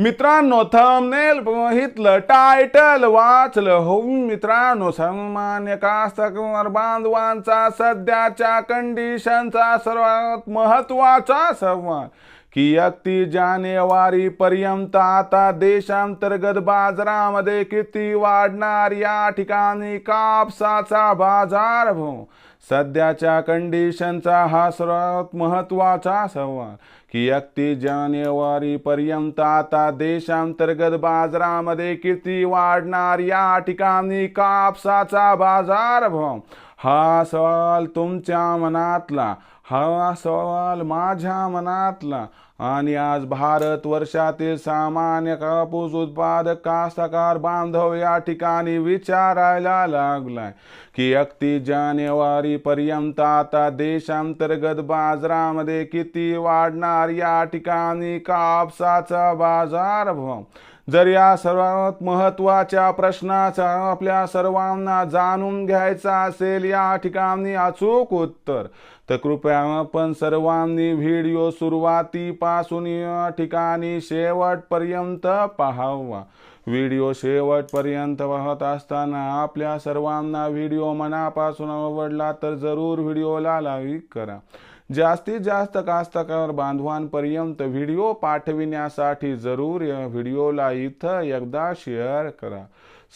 मित्रांनो थंबनेल बघितलं टायटल वाचलं हो मित्रांनो सन्मान्य कास्तकार बांधवांचा सध्याच्या कंडिशनचा सर्वात महत्त्वाचा संवाद. की एकतीस जानेवारी पर्यंत आता देशांतर्गत बाजारामध्ये किती वाढणार या ठिकाणी कापसाचा बाजार भाऊ सध्याच्या कंडिशनचा हा सर्वात महत्त्वाचा सवाल. की एकतीस जानेवारी पर्यंत आता देशांतर्गत बाजारामध्ये किती वाढणार या ठिकाणी कापसाचा बाजारभाव? हा सवाल तुमच्या मनातला हा सवाल माझ्या मनातला आणि आज भारत वर्षातील सामान्य कापूस उत्पादक कास्तकार बांधव या ठिकाणी विचारायला लागलाय की एकतीस जानेवारी पर्यंत आता देशांतर्गत बाजारामध्ये किती वाढणार या ठिकाणी कापसाचा बाजार भाव जर या सर्वात महत्त्वाच्या प्रश्नाचा आपल्या सर्वांना जाणून घ्यायचा असेल या ठिकाणी अचूक उत्तर तर कृपया आपण सर्वांनी व्हिडिओ सुरुवातीपासून या ठिकाणी शेवटपर्यंत पाहावा. व्हिडिओ शेवटपर्यंत पाहत असताना आपल्या सर्वांना व्हिडिओ मनापासून आवडला तर जरूर व्हिडिओला लाईक करा. जास्तीत जास्त कास्तकार बांधवांपर्यंत व्हिडिओ पाठविण्यासाठी जरूर या व्हिडिओला इथं एकदा शेअर करा.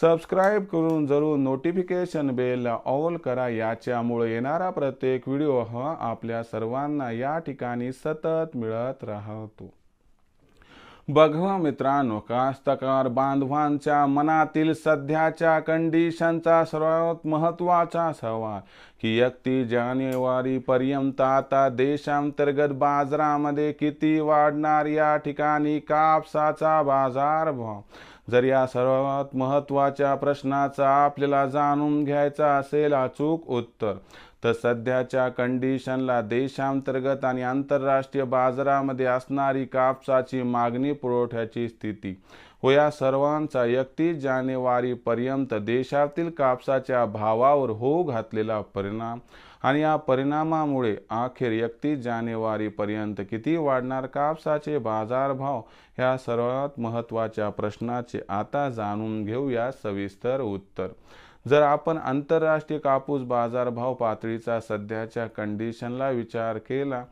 सबस्क्राईब करून जरूर नोटिफिकेशन बेल ऑल करा. याच्यामुळे येणारा प्रत्येक व्हिडिओ हा आपल्या सर्वांना या ठिकाणी सतत मिळत राहतो. बघवा मित्रांनो कास्तकार बांधवांच्या मनातील सध्याच्या कंडिशनचा सर्वात महत्त्वाचा सवाल. की एकतीस जानेवारी पर्यंत आता देशांतर्गत बाजारामध्ये किती वाढणार या ठिकाणी कापसाचा बाजारभाव जर या सर्वात महत्त्वाच्या प्रश्नाचा आपल्याला जाणून घ्यायचा असेल अचूक उत्तर. तर सध्याच्या कंडिशनला देशांतर्गत आणि आंतरराष्ट्रीय बाजारामध्ये असणारी कापसाची मागणी पुरवठ्याची स्थिती. व या सर्वांचा एकतीस जानेवारीपर्यंत देशातील कापसाच्या भावावर होऊ घातलेला परिणाम आणि या परिणामामुळे अखेर एकतीस जानेवारीपर्यंत किती वाढणार कापसाचे बाजारभाव ह्या सर्वात महत्त्वाच्या प्रश्नाचे आता जाणून घेऊया सविस्तर उत्तर. जर आपण आंतरराष्ट्रीय कापूस बाजारभाव पातळीचा सध्याच्या कंडिशनला विचार केला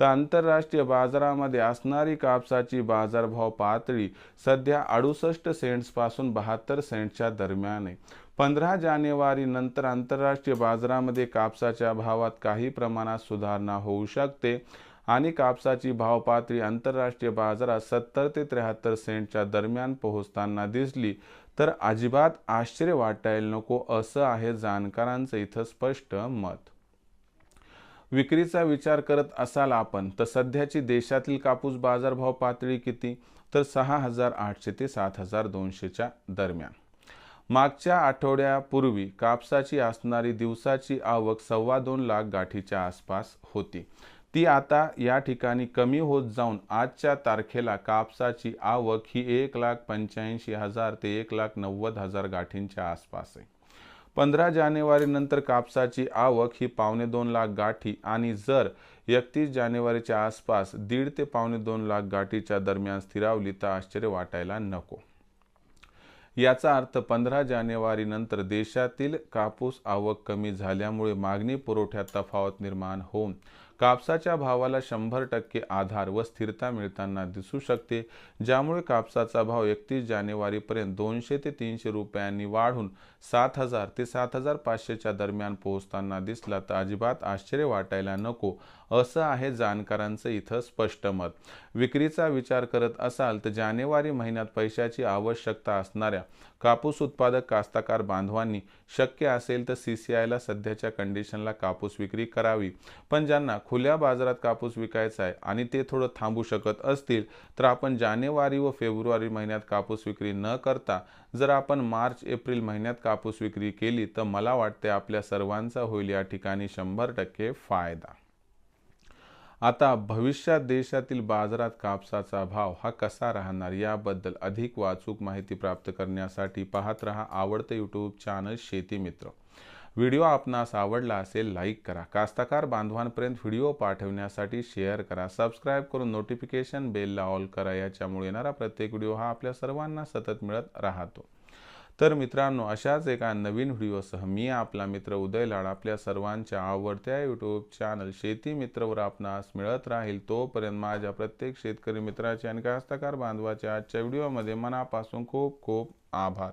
तर आंतरराष्ट्रीय बाजारामध्ये असणारी कापसाची बाजारभाव पातळी सध्या अडुसष्ट सेंट्सपासून बहात्तर सेंट्सच्या दरम्यान आहे. पंधरा जानेवारी नंतर आंतरराष्ट्रीय बाजारामध्ये कापसाच्या भावात काही प्रमाणात सुधारणा होऊ शकते आणि कापसाची भाव पातळी आंतरराष्ट्रीय बाजारात सत्तर ते त्र्याहत्तर सेंटच्या दरम्यान पोहोचताना दिसली तर अजिबात आश्चर्य वाटायला नको असं आहे जाणकारांचं इथं स्पष्ट मत. विक्रीचा विचार करत असाल आपण तर सध्याची देशातील कापूस बाजारभाव पातळी किती? तर सहा हजार आठशे ते सात हजार दोनशेच्या दरम्यान. मागच्या आठवड्यापूर्वी कापसाची असणारी दिवसाची आवक सव्वा दोन लाख गाठीच्या आसपास होती. ती आता या ठिकाणी कमी होत जाऊन आजच्या तारखेला कापसाची आवक ही एक लाख पंच्याऐंशी हजार ते एक लाख नव्वद हजार गाठींच्या आसपास आहे. पंधरा जानेवारी नंतर कापसाची आवक ही पावणे दोन लाख गाठी आणि जर एकतीस जानेवारीच्या आसपास दीड ते पावणे दोन लाख गाठीच्या दरम्यान स्थिरावली तर आश्चर्य वाटायला नको. याचा अर्थ पंधरा जानेवारी नंतर देशातील कापूस आवक कमी झाल्यामुळे मागणी पुरवठ्यात तफावत निर्माण होऊन कापसाच्या भावाला शंभर टक्के आधार व स्थिरता मिळताना दिसू शकते ज्यामुळे कापसाचा भाव एकतीस जानेवारीपर्यंत दोनशे ते तीनशे रुपयांनी वाढून सात हजार ते सात हजार पाचशेच्या दरम्यान पोहोचताना दिसला तर अजिबात आश्चर्य वाटायला नको असं आहे जाणकारांचं इथं स्पष्ट मत. विक्रीचा विचार करत असाल तर जानेवारी महिन्यात पैशाची आवश्यकता असणाऱ्या कापूस उत्पादक कास्ताकार बांधवांनी शक्य असेल तर सी सी आयला सध्याच्या कंडिशनला कापूस विक्री करावी. पण ज्यांना खुल्या बाजारात कापूस विकायचा आहे आणि ते थोडं थांबू शकत असतील तर आपण जानेवारी व फेब्रुवारी महिन्यात कापूस विक्री न करता जर आपण मार्च एप्रिल महिन्यात कापूस विक्री केली तर मला वाटते आपल्या सर्वांचा होईल या ठिकाणी शंभर टक्के फायदा. आता भविष्यात देशातील बाजारात कापसाचा भाव हा कसा राहणार याबद्दल अधिक वाचूक माहिती प्राप्त करण्यासाठी पाहत रहा आवडतं यूट्यूब चॅनल शेती मित्र. व्हिडिओ आपणास आवडला असेल लाईक करा. कास्तकार बांधवांपर्यंत व्हिडिओ पाठवण्यासाठी शेअर करा. सबस्क्राईब करून नोटिफिकेशन बेलला ऑल करा. याच्यामुळे येणारा प्रत्येक व्हिडिओ हा आपल्या सर्वांना सतत मिळत राहतो. तर मित्रांनो अशाच एका नवीन व्हिडिओसह मी आपला मित्र उदय लाड आपल्या सर्वांच्या आवडत्या यूट्यूब चॅनल शेती मित्रवर आपणास मिळत राहील. तोपर्यंत माझ्या प्रत्येक शेतकरी मित्राचे आणि कास्तकार बांधवाच्या आजच्या व्हिडिओमध्ये मनापासून खूप खूप आभार.